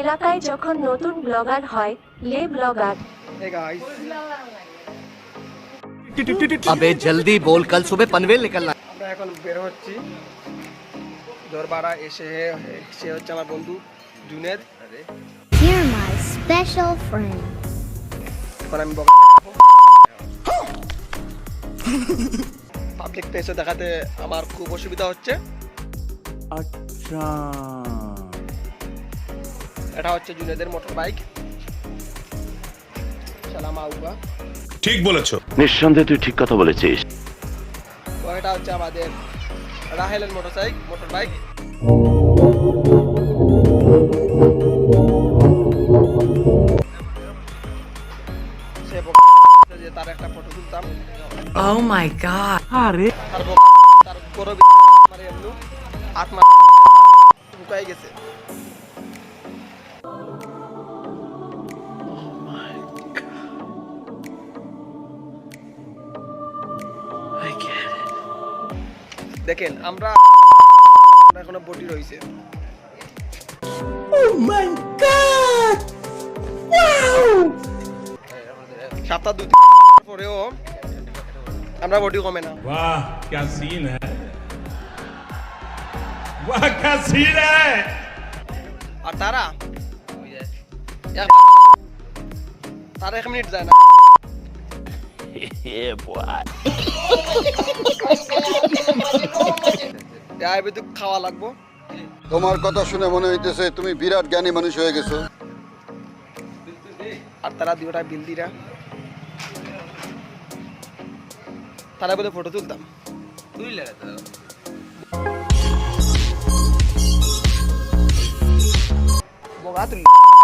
এলাকায় যখন নতুন ব্লগার হয় লে ব্লগার। আবে জলদি বল কাল সুবে পনভেল নিকলনা। আমরা এখন বের হচ্ছি। দরবারা এসে হে সে হচ্ছে আমার বন্ধু Junaid. Here my special friend. এখন আমি বক পাবলিক প্লেসে দেখাতে আমার খুব অসুবিধা হচ্ছে। আচ্ছা। এটা হচ্ছে জুনেদের মোটর বাইক সালাম আউবা ঠিক বলেছ। নিঃসন্দেহে তুই ঠিক কথা বলেছিস। তো এটা হচ্ছে আমাদের রাহেলের মোটরসাইকেল মোটর বাইক তার একটা ফটো তুলতাম। ও মাই গড আরে তার বড় আত্মা ঢুকাই গেছে। দেখেন আমরা এখনও বটি রয়েছে। সপ্তাহ দুই পরেও আমরা বটি কমে না। বাহ ক্যা সিন হ্যায় আর তারা এক- তারা এক মিনিট যায় না খাওয়া লাগবো তোমার কথা শুনে মনে হইতেছে তুমি বিরাট জ্ঞানী মানুষ হয়ে গেছো। আর তারা দুটা বিলদিরা তারা বলে ফটো তুলতাম। lá, Trilho.